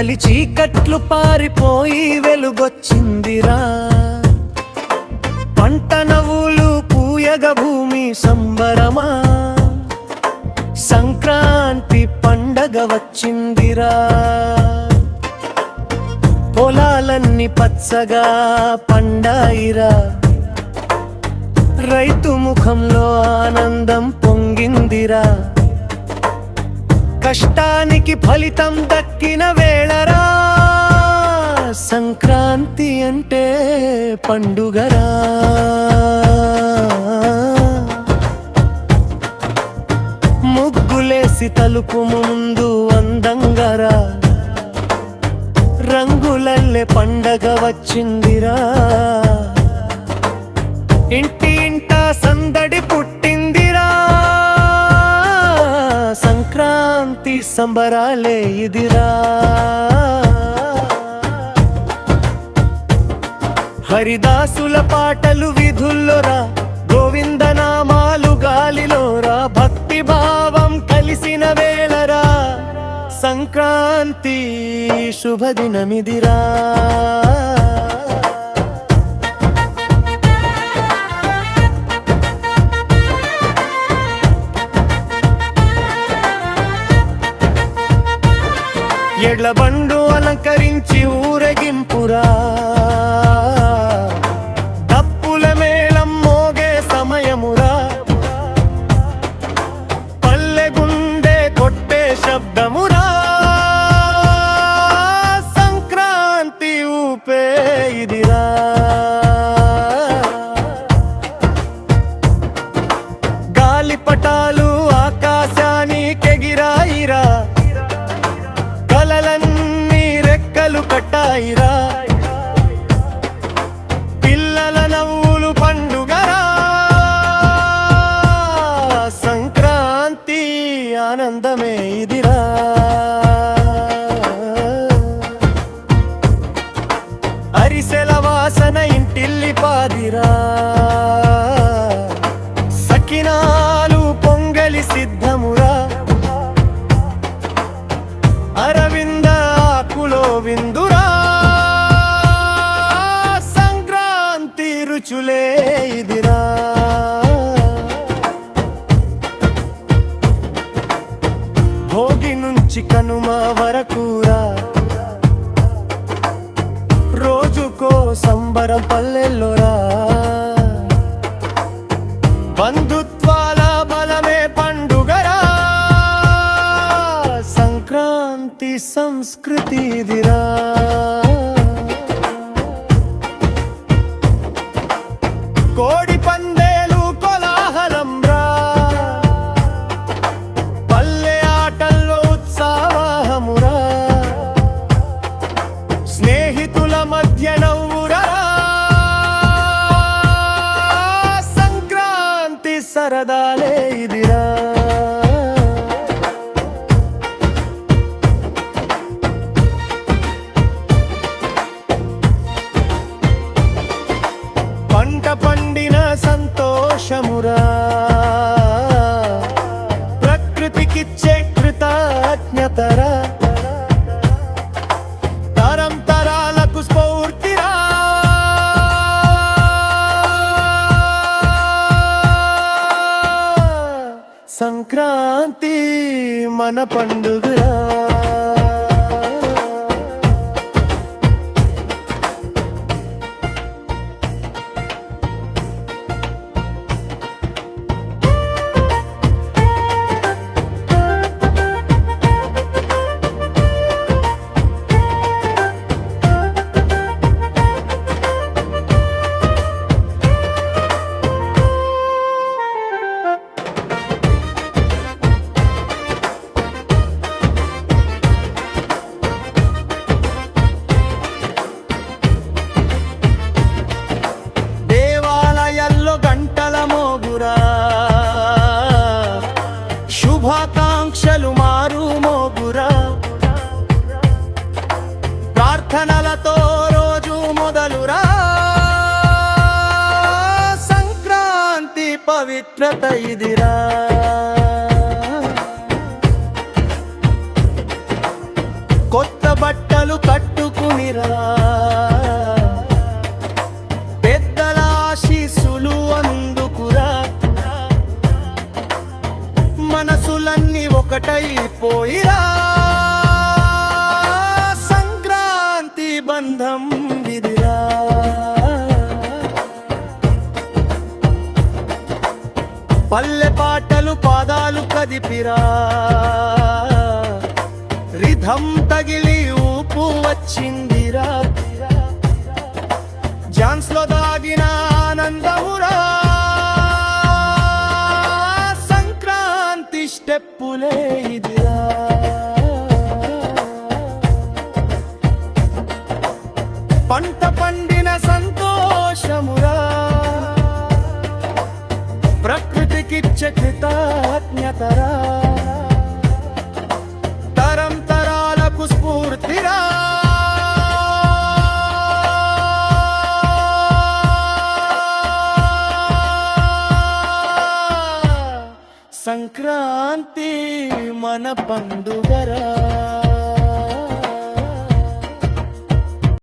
చలి చీకట్లు పారిపోయి వెలుగొచ్చిందిరా. పంట నవ్వులు పూయగ భూమి సంబరమా. సంక్రాంతి పండగ వచ్చిందిరా. పొలాలన్నీ పచ్చగా పండాయిరా. రైతు ముఖంలో ఆనందం పొంగిందిరా. కష్టానికి ఫలితం దక్కిన వేళరా. సంక్రాంతి అంటే పండుగరా. ముగ్గులేసి తలుపు ముందు అందంగరా. రంగులల్లే పండగ వచ్చిందిరా. ఇంటి సంబరాలే ఇదిరా. హరిదాసుల పాటలు విధుల్లోరా గోవిందనామాలు గాలిలోరా భక్తి భావం కలిసిన వేళరా. సంక్రాంతి శుభదినమిదిరా. బండు అలంకరించి ఊరేగింపురా. తప్పుల మేళం మోగే సమయమురా. పల్లె గుండె కొట్టే శబ్దమురా. సంక్రాంతి ఊపే ఇదిరా. గాలిపటాలు వెళ్ళిపాదిరా సంబరం పల్లెల్లోరా? బంధుత్వాల బలమే పండుగరా? సంక్రాంతి సంస్కృతి సరదాలే ఇదిరా. పంట పండి మన పండుగరా ప్రార్థనలతో రోజు మొదలురా. సంక్రాంతి పవిత్రత ఇదిరా. కొత్త బట్టలు కట్టుకునిరా. పెద్దల ఆశీస్సులు అందుకురా. మనసులన్నీ ఒకటైపోయిరా. కదిపిరా రిధం తగిలి ఊపు వచ్చిందిరా. జాన్స్లో దాగిన ఆనందమురా. సంక్రాంతి స్టెప్పులే ఇదిరా. ప్రకృతికిచ్చే కృతజ్ఞతరా తరం తరాలకు స్ఫూర్తిరా. సంక్రాంతి మన పండుగరా.